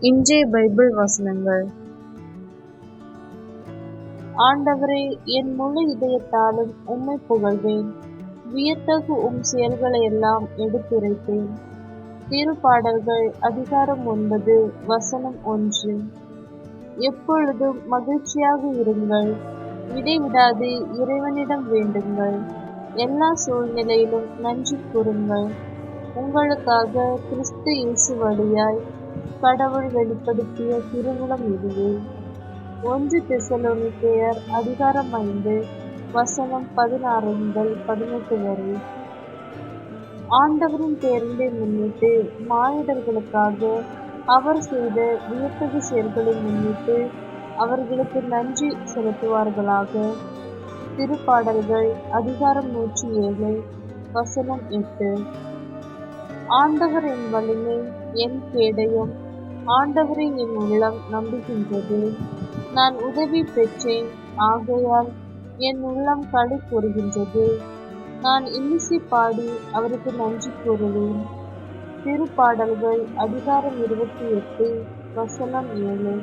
இன்றைய பைபிள் வசனங்கள். ஆண்டவரே என் முழு இதயத்தாலும் உம்மை புகழ்வேன். வியத்தகு உம் செயல்களை எல்லாம் எடுத்துரைப்பேன். திருப்பாடல்கள் அதிகாரம் ஒன்பது வசனம் ஒன்று. எப்பொழுதும் மகிழ்ச்சியாக இருங்கள். இடைவிடாது இறைவனிடம் வேண்டுங்கள். எல்லா சூழ்நிலையிலும் நன்றி கூறுங்கள். உங்களுக்காக கிறிஸ்து இயேசு வழியாய் கடவுள் வெளிப்படுத்திய திருமணம் இதுவே. ஒன்று பெயர் அதிகாரம் ஐந்து வசனம் பதினாறு முதல் பதினெட்டு வரை. ஆண்டவரின் பேரண்டை முன்னிட்டு மானிடர்களுக்காக அவர் செய்த வியத்தகு செயல்களை முன்னிட்டு அவர்களுக்கு நன்றி செலுத்துவார்களாக. திருப்பாடல்கள் அதிகாரம் நூற்றி ஏழு வசனம் எட்டு. ஆண்டவர் என் வலிமை என் கேடயம். ஆண்டவரை என் உள்ளம் நம்புகின்றது. நான் உதவி பெற்றேன். ஆகையால் என் உள்ளம் களி கூறுகின்றது. நான் இன்னிசை பாடி அவருக்கு நன்றி கூறுவேன். திருப்பாடல்கள் அதிகாரம் இருபத்தி எட்டு வசனம் ஏழு.